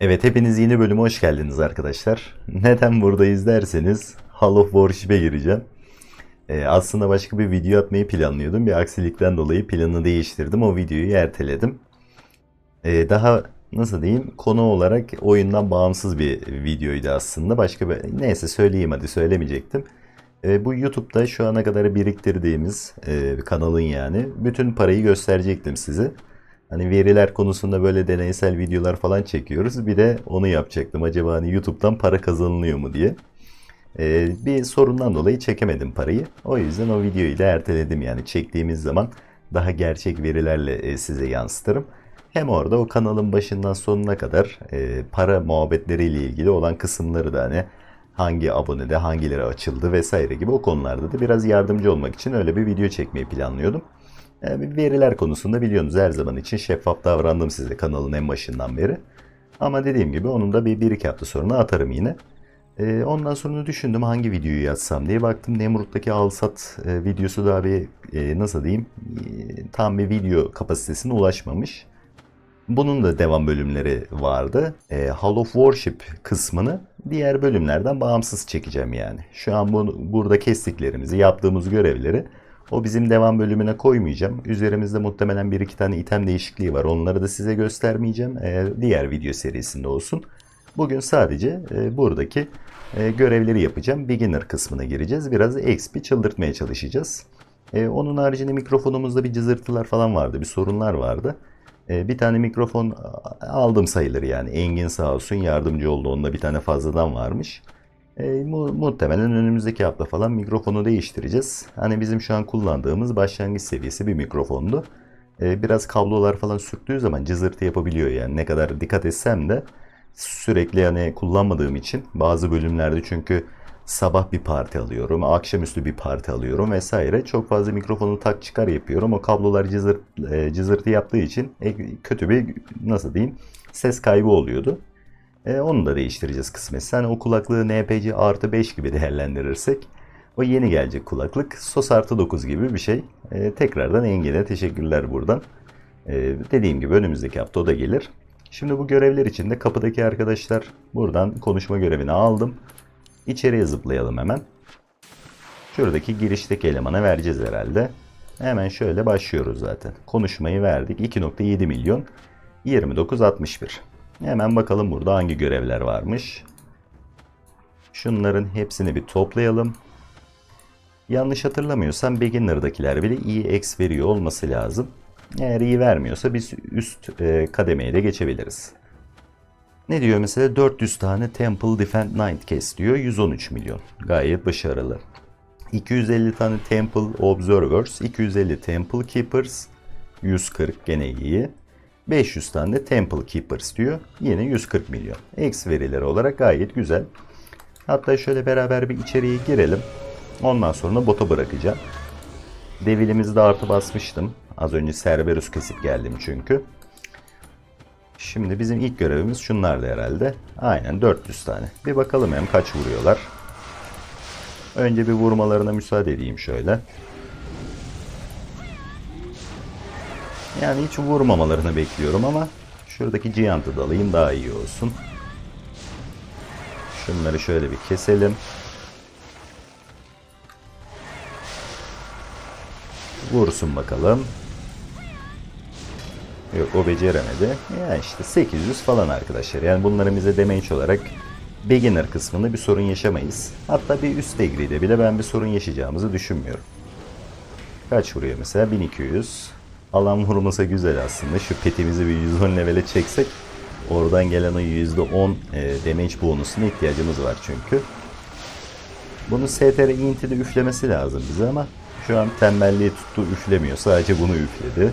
Evet hepiniz yeni bölüme hoş geldiniz arkadaşlar. Neden buradayız derseniz Hall of Worship'e gireceğim. Ee, aslında başka bir video atmayı planlıyordum. Bir aksilikten dolayı planı değiştirdim. O videoyu erteledim. Ee, daha nasıl diyeyim konu olarak oyundan bağımsız bir videoydu aslında. Başka bir neyse söyleyeyim hadi söylemeyecektim. Ee, bu YouTube'da şu ana kadar biriktirdiğimiz e, kanalın yani bütün parayı gösterecektim size. Hani veriler konusunda böyle deneysel videolar falan çekiyoruz. Bir de onu yapacaktım. Acaba hani YouTube'dan para kazanılıyor mu diye. Ee, bir sorundan dolayı çekemedim parayı. O yüzden o videoyu da erteledim. Yani çektiğimiz zaman daha gerçek verilerle e, size yansıtırım. Hem orada o kanalın başından sonuna kadar e, para muhabbetleriyle ilgili olan kısımları da hani hangi abonede hangileri açıldı vesaire gibi o konularda da biraz yardımcı olmak için öyle bir video çekmeyi planlıyordum. Yani veriler konusunda biliyorsunuz her zaman için şeffaf davrandım size kanalın en başından beri. Ama dediğim gibi onun da bir, bir iki hafta sonra atarım yine. Ee, ondan sonra düşündüm hangi videoyu yazsam diye baktım Nemrut'taki Alsat e, videosu daha bir e, nasıl diyeyim e, tam bir video kapasitesine ulaşmamış. Bunun da devam bölümleri vardı. E, Hall of Worship kısmını diğer bölümlerden bağımsız çekeceğim yani. Şu an bu, burada kestiklerimizi, yaptığımız görevleri o bizim devam bölümüne koymayacağım. Üzerimizde muhtemelen bir iki tane item değişikliği var. Onları da size göstermeyeceğim. E, diğer video serisinde olsun. Bugün sadece e, buradaki e, görevleri yapacağım. Beginner kısmına gireceğiz. Biraz XP çıldırtmaya çalışacağız. E, onun haricinde mikrofonumuzda bir cızırtılar falan vardı. Bir sorunlar vardı. E, bir tane mikrofon aldım sayılır yani. Engin sağ olsun yardımcı oldu. Onda bir tane fazladan varmış. E, mu- muhtemelen önümüzdeki hafta falan mikrofonu değiştireceğiz. Hani bizim şu an kullandığımız başlangıç seviyesi bir mikrofondu. E, biraz kablolar falan sürttüğü zaman cızırtı yapabiliyor yani. Ne kadar dikkat etsem de sürekli yani kullanmadığım için bazı bölümlerde çünkü sabah bir parti alıyorum, akşamüstü bir parti alıyorum vesaire. Çok fazla mikrofonu tak çıkar yapıyorum. O kablolar cızırt, e, cızırtı yaptığı için e, kötü bir nasıl diyeyim ses kaybı oluyordu. E, onu da değiştireceğiz kısmetse. Hani o kulaklığı NPC artı 5 gibi değerlendirirsek o yeni gelecek kulaklık SOS artı 9 gibi bir şey. E, tekrardan Engin'e teşekkürler buradan. E, dediğim gibi önümüzdeki hafta o da gelir. Şimdi bu görevler için de kapıdaki arkadaşlar buradan konuşma görevini aldım. İçeriye zıplayalım hemen. Şuradaki girişteki elemana vereceğiz herhalde. Hemen şöyle başlıyoruz zaten. Konuşmayı verdik. 2.7 milyon 29.61. Hemen bakalım burada hangi görevler varmış. Şunların hepsini bir toplayalım. Yanlış hatırlamıyorsam beginner'dakiler bile EX veriyor olması lazım. Eğer iyi vermiyorsa biz üst e, kademeye de geçebiliriz. Ne diyor mesela 400 tane Temple Defend Knight kes diyor 113 milyon. Gayet başarılı. 250 tane Temple Observers, 250 Temple Keepers, 140 gene iyi. 500 tane Temple Keepers diyor. Yine 140 milyon. X verileri olarak gayet güzel. Hatta şöyle beraber bir içeriye girelim. Ondan sonra bota bırakacağım. Devilimizi de artı basmıştım. Az önce Cerberus kesip geldim çünkü. Şimdi bizim ilk görevimiz şunlardı herhalde. Aynen 400 tane. Bir bakalım hem kaç vuruyorlar. Önce bir vurmalarına müsaade edeyim şöyle. Yani hiç vurmamalarını bekliyorum ama şuradaki Giant'ı da alayım daha iyi olsun. Şunları şöyle bir keselim. Vursun bakalım. Yok o beceremedi. Ya işte 800 falan arkadaşlar. Yani bunların bize damage olarak beginner kısmında bir sorun yaşamayız. Hatta bir üst degree'de bile ben bir sorun yaşayacağımızı düşünmüyorum. Kaç vuruyor mesela? 1200. Alan vurması güzel aslında. Şu petimizi bir 110 levele çeksek oradan gelen o %10 e, damage bonusuna ihtiyacımız var çünkü. Bunu STR intide üflemesi lazım bize ama şu an tembelliği tuttu üflemiyor. Sadece bunu üfledi.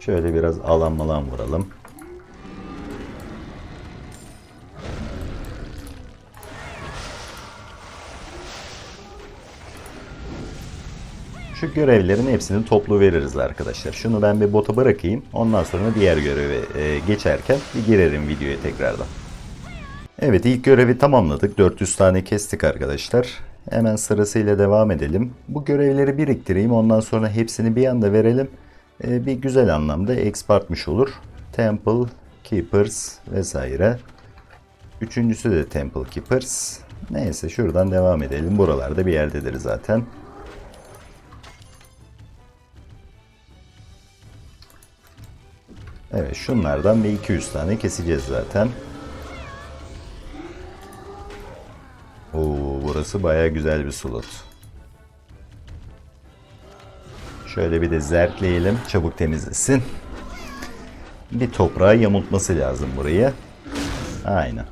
Şöyle biraz alan malan vuralım. Şu görevlerin hepsini toplu veririz arkadaşlar. Şunu ben bir bota bırakayım. Ondan sonra diğer göreve e, geçerken bir girerim videoya tekrardan. Evet ilk görevi tamamladık. 400 tane kestik arkadaşlar. hemen sırasıyla devam edelim. Bu görevleri biriktireyim ondan sonra hepsini bir anda verelim. Ee, bir güzel anlamda expartmış olur. Temple, Keepers vesaire. Üçüncüsü de Temple Keepers. Neyse şuradan devam edelim. Buralarda bir yerdedir zaten. Evet şunlardan bir 200 tane keseceğiz zaten. Oo, burası baya güzel bir slot. Şöyle bir de zerkleyelim. Çabuk temizlesin. Bir toprağa yamultması lazım burayı. Aynen.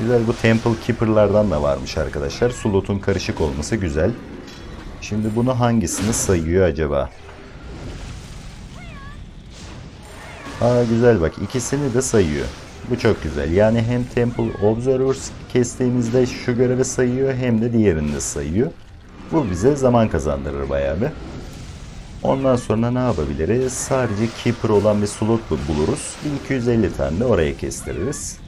Güzel bu Temple Keeper'lardan da varmış arkadaşlar. Slotun karışık olması güzel. Şimdi bunu hangisini sayıyor acaba? Aa güzel bak ikisini de sayıyor. Bu çok güzel. Yani hem Temple Observers kestiğimizde şu görevi sayıyor hem de diğerini de sayıyor. Bu bize zaman kazandırır bayağı bir. Ondan sonra ne yapabiliriz? Sadece Keeper olan bir slot buluruz. Bir 250 tane de oraya kestiririz.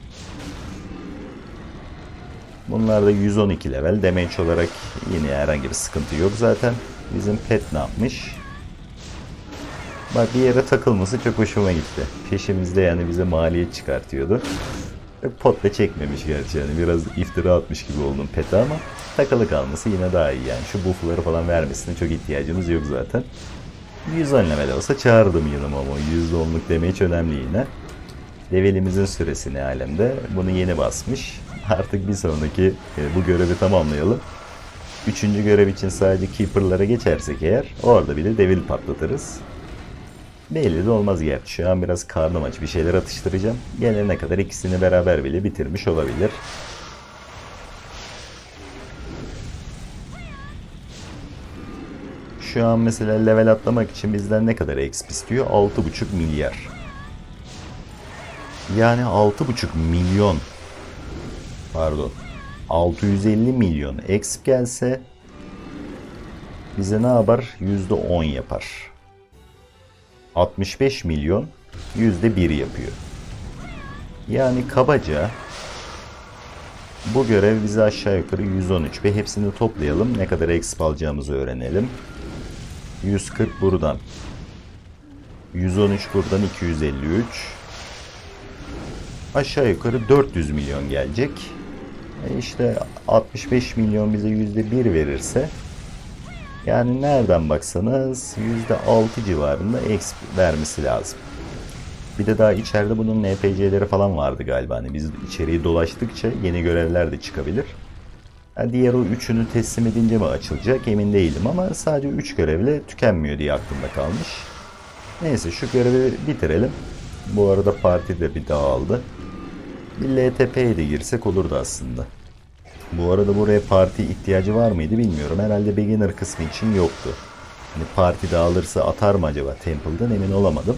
Bunlar da 112 level. Damage olarak yine herhangi bir sıkıntı yok zaten. Bizim pet ne yapmış? Bak bir yere takılması çok hoşuma gitti. Peşimizde yani bize maliyet çıkartıyordu. Pot da çekmemiş gerçi yani biraz iftira atmış gibi oldum pete ama takılı kalması yine daha iyi yani. Şu buff'ları falan vermesine çok ihtiyacımız yok zaten. 110 level olsa çağırdım yanıma ama %10'luk damage önemli yine. Levelimizin süresi ne alemde? Bunu yeni basmış. Artık bir sonraki e, bu görevi tamamlayalım. Üçüncü görev için sadece Keeper'lara geçersek eğer orada bir de Devil patlatırız. Belli de olmaz gerçi. Şu an biraz karnım aç bir şeyler atıştıracağım. Gelene kadar ikisini beraber bile bitirmiş olabilir. Şu an mesela level atlamak için bizden ne kadar exp istiyor? 6,5 milyar. Yani 6,5 milyon pardon 650 milyon exp gelse bize ne yapar? %10 yapar. 65 milyon %1 yapıyor. Yani kabaca bu görev bize aşağı yukarı 113 ve hepsini toplayalım. Ne kadar exp alacağımızı öğrenelim. 140 buradan. 113 buradan 253. Aşağı yukarı 400 milyon gelecek. E işte 65 milyon bize %1 verirse yani nereden baksanız %6 civarında exp vermesi lazım. Bir de daha içeride bunun NPC'leri falan vardı galiba. Hani biz içeriği dolaştıkça yeni görevler de çıkabilir. Yani diğer o üçünü teslim edince mi açılacak emin değilim ama sadece 3 görevle tükenmiyor diye aklımda kalmış. Neyse şu görevi bitirelim. Bu arada parti de bir dağıldı. Bir LTP'ye de girsek olurdu aslında. Bu arada buraya parti ihtiyacı var mıydı bilmiyorum. Herhalde beginner kısmı için yoktu. Hani parti dağılırsa atar mı acaba Temple'dan emin olamadım.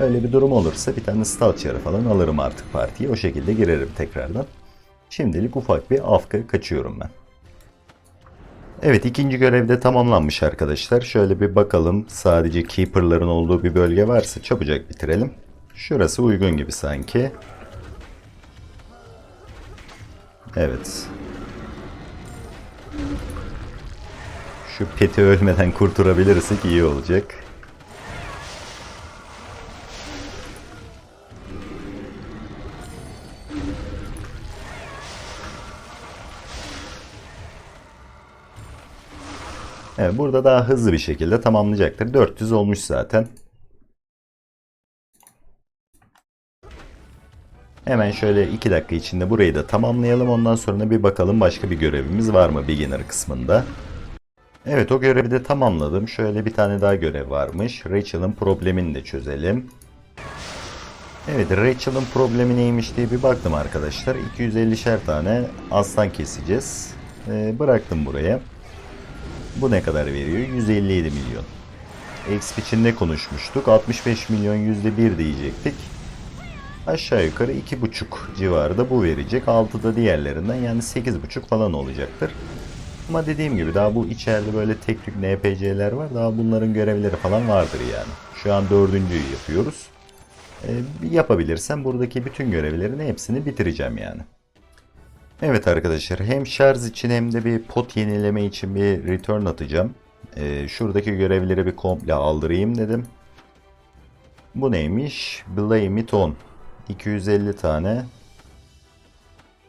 Öyle bir durum olursa bir tane stalçarı falan alırım artık partiye. O şekilde girerim tekrardan. Şimdilik ufak bir afka kaçıyorum ben. Evet ikinci görevde tamamlanmış arkadaşlar. Şöyle bir bakalım sadece keeper'ların olduğu bir bölge varsa çabucak bitirelim. Şurası uygun gibi sanki. Evet. Şu peti ölmeden kurtarabilirsek iyi olacak. Evet, burada daha hızlı bir şekilde tamamlayacaktır. 400 olmuş zaten. Hemen şöyle 2 dakika içinde burayı da tamamlayalım. Ondan sonra bir bakalım başka bir görevimiz var mı beginner kısmında. Evet o görevi de tamamladım. Şöyle bir tane daha görev varmış. Rachel'ın problemini de çözelim. Evet Rachel'ın problemi neymiş diye bir baktım arkadaşlar. 250'şer tane aslan keseceğiz. Ee, bıraktım buraya. Bu ne kadar veriyor? 157 milyon. Exp için ne konuşmuştuk? 65 milyon %1 diyecektik. Aşağı yukarı 2,5 civarında bu verecek. 6 da diğerlerinden yani 8,5 falan olacaktır. Ama dediğim gibi daha bu içeride böyle tek tük NPC'ler var. Daha bunların görevleri falan vardır yani. Şu an dördüncüyü yapıyoruz. E, yapabilirsem buradaki bütün görevlerin hepsini bitireceğim yani. Evet arkadaşlar hem şarj için hem de bir pot yenileme için bir return atacağım. E, şuradaki görevleri bir komple aldırayım dedim. Bu neymiş? Blame it on. 250 tane.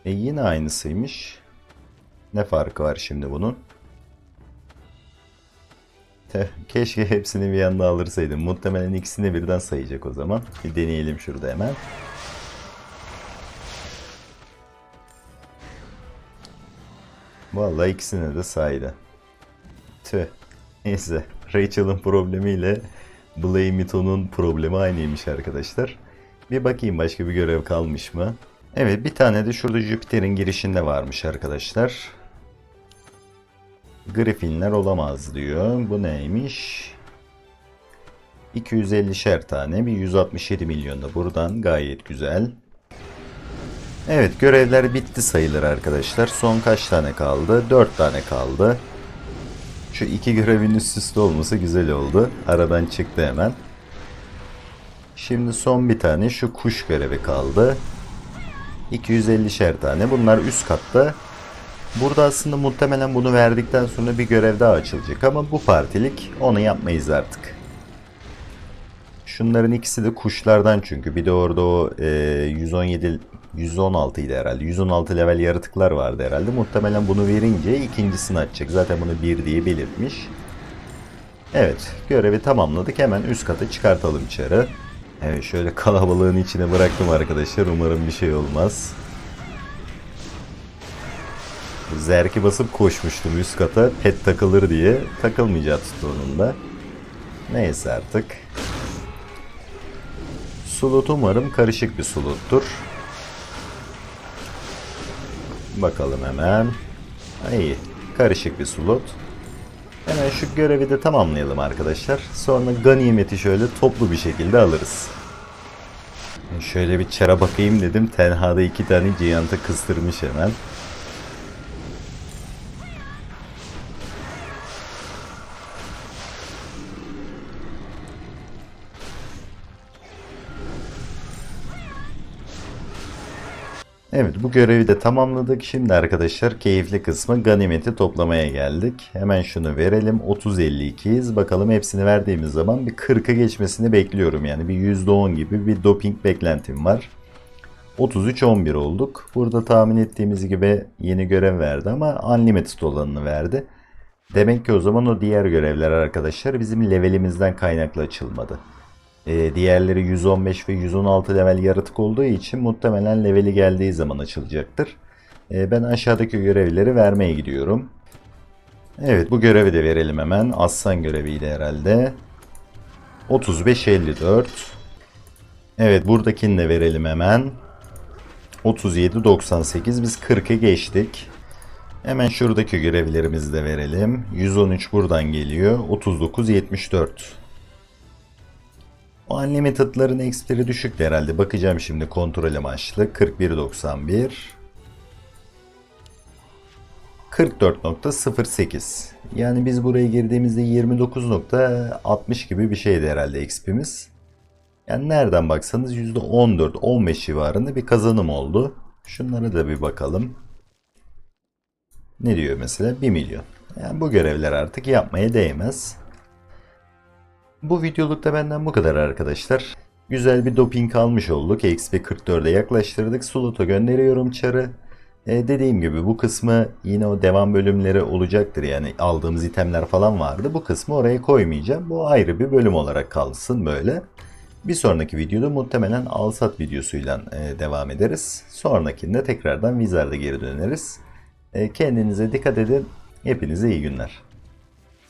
E yine aynısıymış. Ne farkı var şimdi bunun? Keşke hepsini bir anda alırsaydım. Muhtemelen ikisini birden sayacak o zaman. Bir deneyelim şurada hemen. Vallahi ikisini de saydı. Tüh. Neyse. Rachel'ın problemiyle Blame It On'un problemi aynıymış arkadaşlar. Bir bakayım başka bir görev kalmış mı? Evet bir tane de şurada Jüpiter'in girişinde varmış arkadaşlar. Griffinler olamaz diyor. Bu neymiş? 250'şer tane bir 167 milyon da buradan gayet güzel. Evet görevler bitti sayılır arkadaşlar. Son kaç tane kaldı? 4 tane kaldı. Şu iki görevin üst üste olması güzel oldu. Aradan çıktı hemen. Şimdi son bir tane şu kuş görevi kaldı. 250'şer tane. Bunlar üst katta. Burada aslında muhtemelen bunu verdikten sonra bir görev daha açılacak ama bu partilik onu yapmayız artık. Şunların ikisi de kuşlardan çünkü. Bir de orada o e, 117 116 idi herhalde. 116 level yaratıklar vardı herhalde. Muhtemelen bunu verince ikincisini açacak. Zaten bunu 1 diye belirtmiş. Evet, görevi tamamladık. Hemen üst kata çıkartalım içeri. Evet, şöyle kalabalığın içine bıraktım arkadaşlar. Umarım bir şey olmaz. Zerki basıp koşmuştum üst kata. Pet takılır diye. Takılmayacağı tuttu. Neyse artık. Slot umarım karışık bir slottur. Bakalım hemen. İyi. Karışık bir slot. Hemen şu görevi de tamamlayalım arkadaşlar. Sonra ganimeti şöyle toplu bir şekilde alırız. Şöyle bir çara bakayım dedim. Tenhada iki tane gigant'a kıstırmış hemen. Evet bu görevi de tamamladık. Şimdi arkadaşlar keyifli kısmı ganimeti toplamaya geldik. Hemen şunu verelim. 30-52'yiz. Bakalım hepsini verdiğimiz zaman bir 40'ı geçmesini bekliyorum. Yani bir %10 gibi bir doping beklentim var. 33-11 olduk. Burada tahmin ettiğimiz gibi yeni görev verdi ama unlimited olanını verdi. Demek ki o zaman o diğer görevler arkadaşlar bizim levelimizden kaynaklı açılmadı. Ee, diğerleri 115 ve 116 level yaratık olduğu için muhtemelen leveli geldiği zaman açılacaktır. Ee, ben aşağıdaki görevleri vermeye gidiyorum. Evet bu görevi de verelim hemen. Aslan göreviydi herhalde. 35-54. Evet buradakini de verelim hemen. 37-98 biz 40'ı geçtik. Hemen şuradaki görevlerimizi de verelim. 113 buradan geliyor. 39-74. O unlimited'ların XP'leri düşüktü herhalde. Bakacağım şimdi kontrol amaçlı. 41.91 44.08 Yani biz buraya girdiğimizde 29.60 gibi bir şeydi herhalde XP'miz. Yani nereden baksanız %14-15 civarında bir kazanım oldu. Şunlara da bir bakalım. Ne diyor mesela? 1 milyon. Yani bu görevler artık yapmaya değmez. Bu videolukta benden bu kadar arkadaşlar. Güzel bir doping almış olduk. XP 44'e yaklaştırdık. Slot'a gönderiyorum çarı. E, dediğim gibi bu kısmı yine o devam bölümleri olacaktır. Yani aldığımız itemler falan vardı. Bu kısmı oraya koymayacağım. Bu ayrı bir bölüm olarak kalsın böyle. Bir sonraki videoda muhtemelen alsat videosuyla e, devam ederiz. Sonrakinde tekrardan Wizard'a geri döneriz. E, kendinize dikkat edin. Hepinize iyi günler.